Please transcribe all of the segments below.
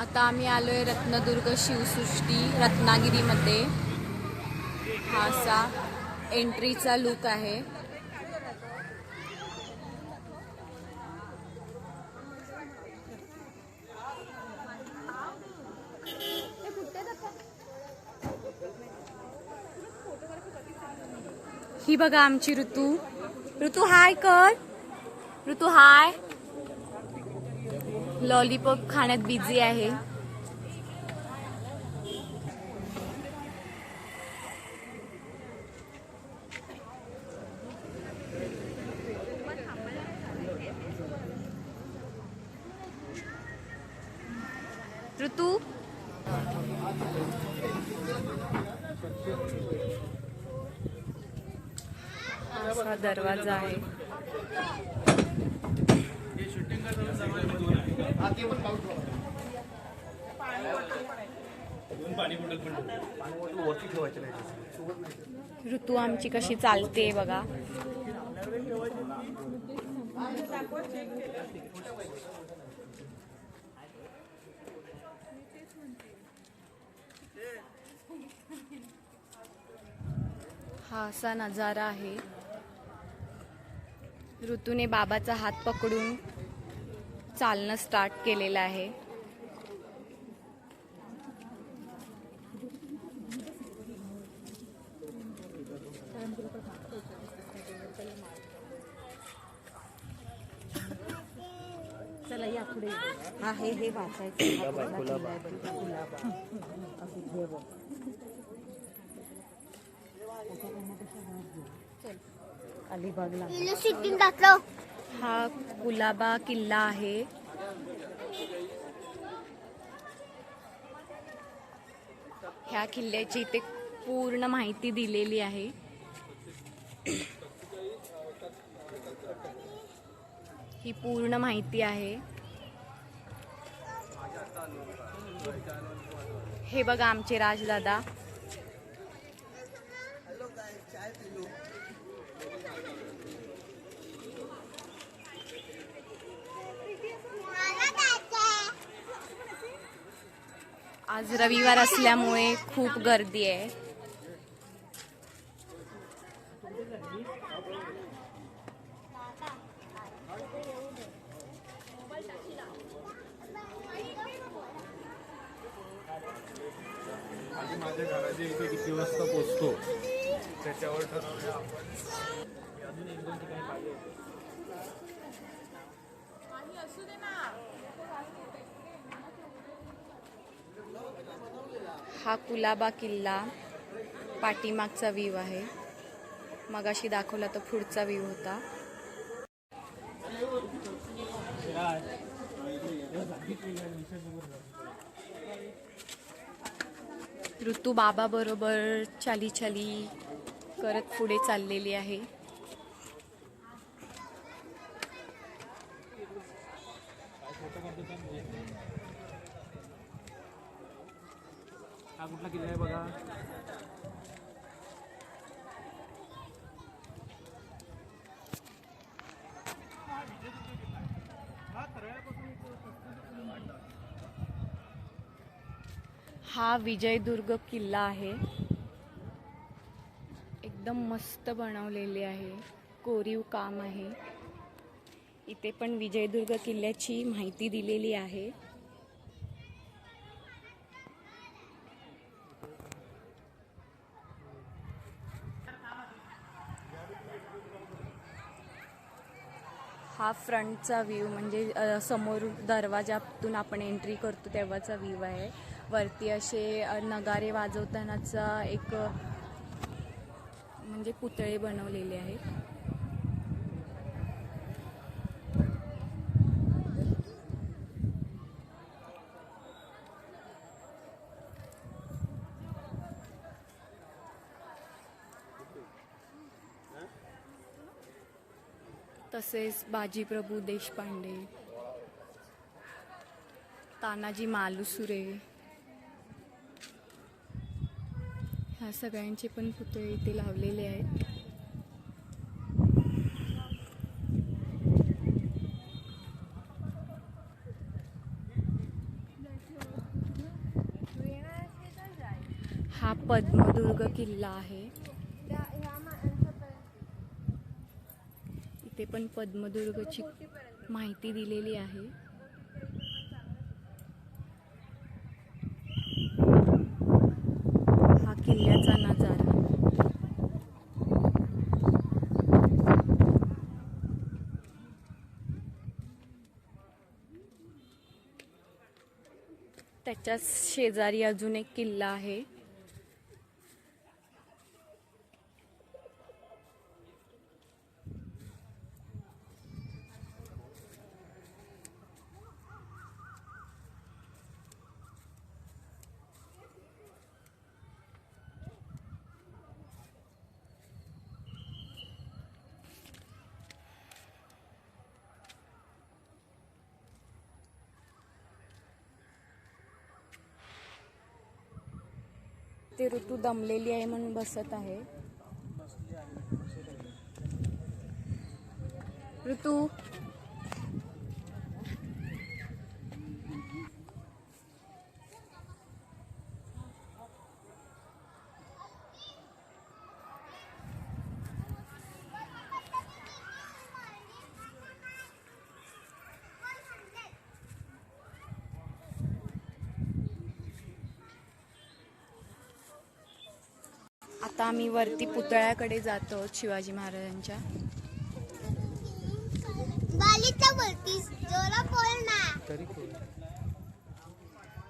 आता आम्ही आलोय रत्नदुर्ग शिवसृष्टी रत्नागिरीमध्ये. हा असा एंट्रीचा लुक आहे. ही बघा आमची ऋतू. ऋतू हाय कर. ऋतू हाय. लॉलीपॉप खाण्यात बिझी आहे. ऋतू? हा दरवाजा आहे वरती ठेवायचे नाही ऋतू आमची कशी चालते बघा. हा असा नजारा आहे. ऋतूने बाबाचा हात पकडून चालणं स्टार्ट केलेलं आहे. चला या पुढे. हा हे हे वाचायचं. हा अलिबागला. हा कुलाबा किल्ला आहे. ह्या किल्ल्याची इथे पूर्ण माहिती दिलेली आहे. ही पूर्ण माहिती आहे. हे बघा आमचे राजदादा. आज रविवार असल्यामुळे खूप गर्दी आहे. आणि माझ्या घराच्या इथे किती वाजता पोचतो? त्याच्यावर ठरवूया आपण. अजून एक दोन ठिकाणी पाहिजे. हा कुलाबा किल्ला पाठीमागचा व्ह्यू आहे. मगाशी दाखवला तो पुढचा व्ह्यू होता. ऋतू बाबा बरोबर चाली चाली करत पुढे चाललेली आहे. हा कुठला किल्ला आहे बघा. हा विजयदुर्ग किल्ला आहे. एकदम मस्त बनवलेले आहे. कोरीव काम आहे. इथे पण विजयदुर्ग किल्ल्याची माहिती दिलेली आहे. हा फ्रंटचा व्ह्यू म्हणजे समोर दरवाजातून आपण एंट्री करतो तेव्हाचा व्ह्यू आहे. वरती असे नगारे वाजवतानाचा एक म्हणजे पुतळे बनवलेले आहेत. तसेच बाजीप्रभू देशपांडे तानाजी मालुसुरे ह्या सगळ्यांचे पण पुतळे इथे लावलेले आहेत. हा पद्मदुर्ग किल्ला आहे. इथे पण पद्मदुर्गची माहिती दिलेली आहे. हा किल्ल्याचा नजारा. त्याच्या शेजारी अजून एक किल्ला आहे. ती ऋतू दमलेली आहे म्हणून बसत आहे. ऋतू आता आम्ही वरती पुतळ्याकडे जातो शिवाजी महाराजांच्या.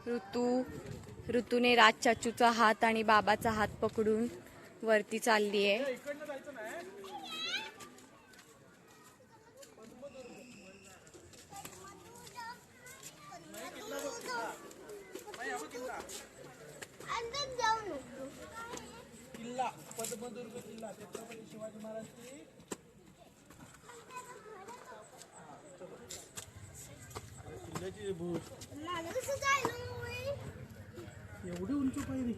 ऋतू ऋतूने राज चाचूचा हात आणि बाबाचा हात पकडून वरती चालली आहे अंदर जाऊ नको किल्ला पद्मदुर्ग किल्ला छत्रपती शिवाजी महाराज किल्ल्याची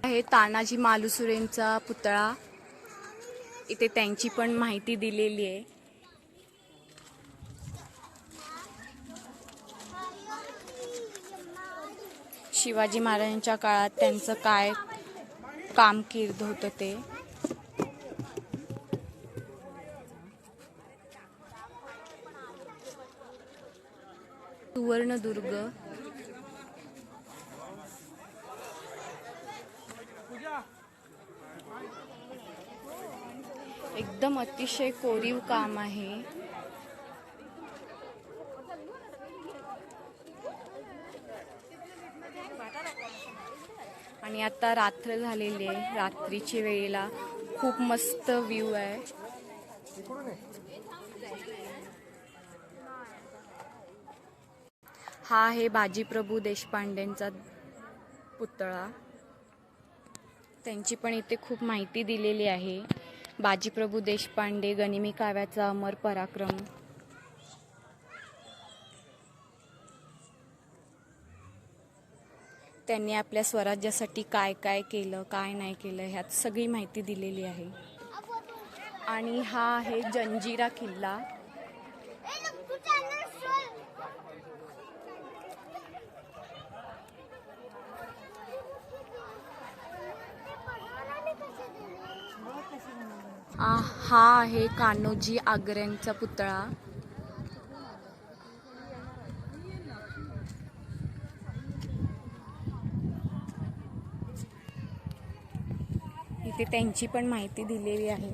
आहे तानाजी मालुसुरेंचा पुतळा. इथे त्यांची पण माहिती दिलेली आहे. शिवाजी महाराजांच्या काळात त्यांचं काय कामकीर्द होतं ते? सुवर्णदुर्ग. एकदम अतिशय कोरीव काम आहे. आणि आता रात्र झालेली आहे. रात्रीची वेळेला खूप मस्त व्ह्यू आहे. हा आहे बाजीप्रभू देशपांडेंचा पुतळा. त्यांची पण इथे खूप माहिती दिलेली आहे. बाजीप्रभू देशपांडे गनिमी काव्याचा अमर पराक्रम. त्यांनी आपल्या स्वराज्यासाठी काय काय केलं काय नाही केलं ह्यात सगळी माहिती दिलेली आहे. आणि हा आहे जंजिरा किल्ला. हा आहे कान्होजी आग्र्यांचा पुतळा. इथे त्यांची पण माहिती दिलेली आहे.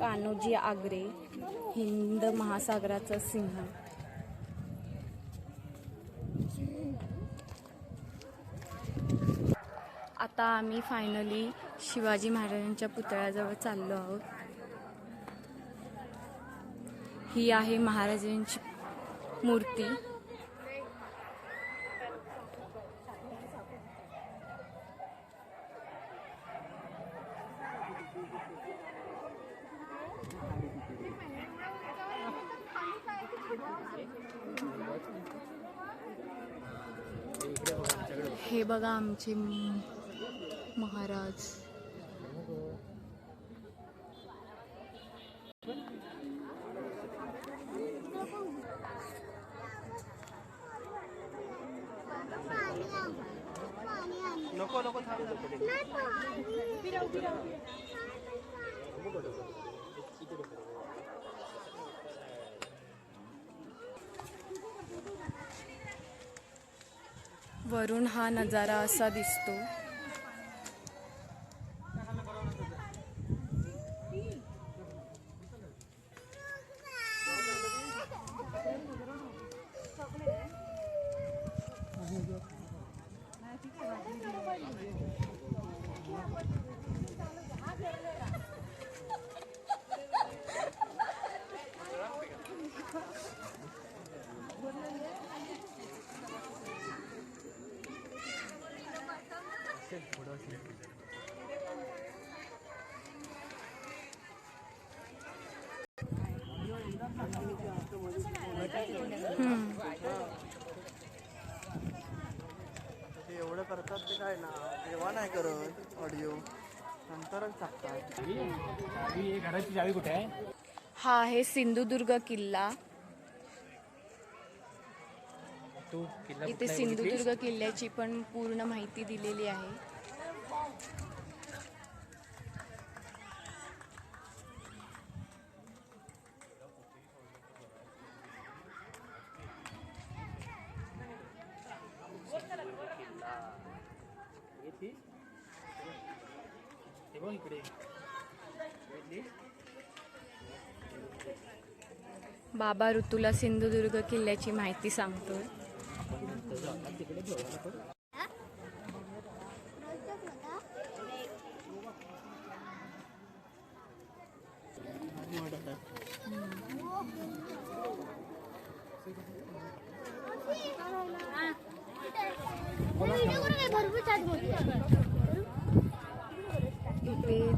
कान्होजी आग्रे हिंद महासागराचा सिंह. आता आम्ही फायनली शिवाजी महाराजांच्या पुतळ्याजवळ चाललो आहोत. ही आहे महाराजांची मूर्ती. हे बघा आमचे महाराज. नको नको वरून हा नजारा असा दिसतो. ते एवढं करतात ते काय ना तेव्हा नाही करत ऑडिओ नंतरच टाकतात. चावी घराची चावी कुठे आहे हा आहे सिंधुदुर्ग किल्ला. तू किल्ला इथे? सिंधुदुर्ग किल्ल्याची पण पूर्ण माहिती दिलेली आहे हे ती? हे बघ इकडे? बाबा ऋतूला सिंधुदुर्ग किल्ल्याची माहिती सांगतोय भरपूर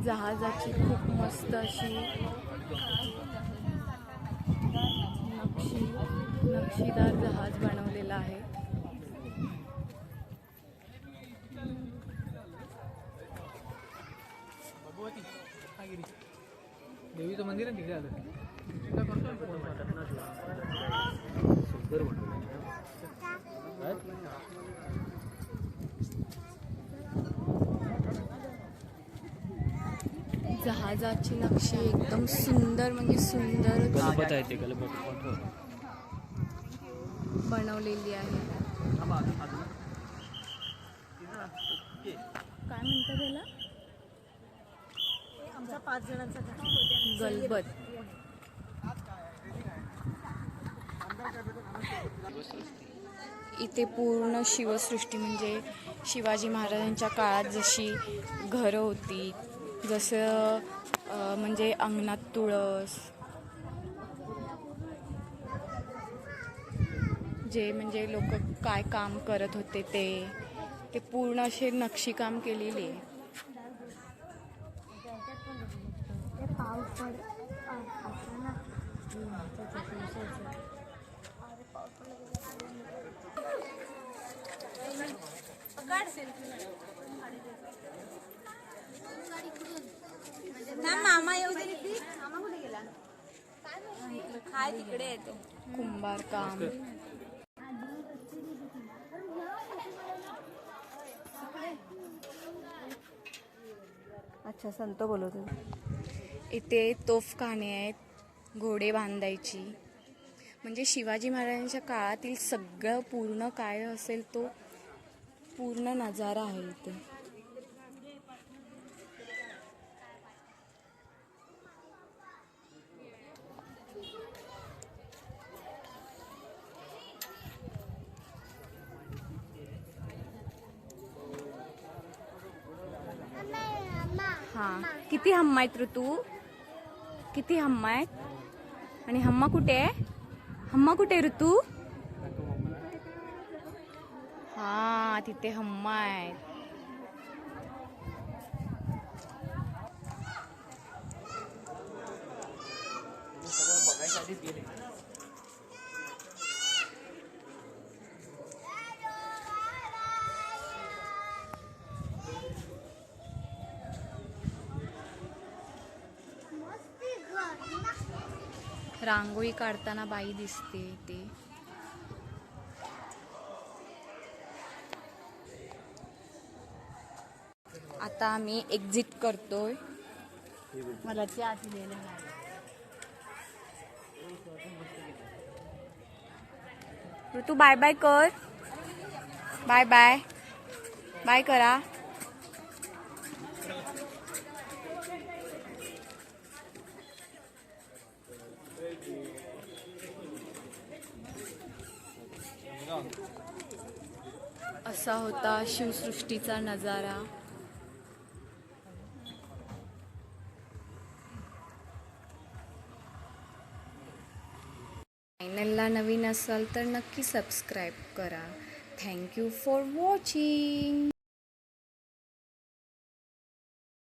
जहाजाची खूप मस्त अशी नक्षी नक्षीदार जहाज बनवलेला आहे. देवीचं मंदिर आहे तिकडे आलं. जहाजाची नक्षी एकदम सुंदर म्हणजे सुंदर आहे ते बनवलेली आहे. काय म्हणतात त्याला? आमचा पाच जणांचा गलबत. इथे पूर्ण शिवसृष्टी म्हणजे शिवाजी महाराजांच्या काळात जशी घरं होती जसं म्हणजे अंगणात तुळस. जे म्हणजे लोक काय काम करत होते ते ते पूर्ण असे नक्षीकाम केलेले. आहे मामा येऊ दे. नीती. मामा कुठे गेला? हाय तिकडे येतो कुंभारकाम. अच्छा संत बोलवतो. इथे तोफखाने आहेत घोडे बांधायची. म्हणजे शिवाजी महाराजांच्या काळातील सगळं पूर्ण काय असेल तो पूर्ण नजारा आहे इथे. किती हम्मा आहेत ऋतू? किती हम्मा आहेत? आणि हम्मा कुठे? आहे हम्मा कुठे आहे ऋतू? हा तिथे हम्मा आहेत. रांगोळी काढताना बाई दिसते ते आता आम्ही एक्झिट करतोय. मला ते आत नाही ऋतू बाय बाय कर. बाय बाय बाय करा. असा होता शिवसृष्टीचा नजारा. चॅनलला नवीन असाल तर नक्की सबस्क्राईब करा. Thank you for watching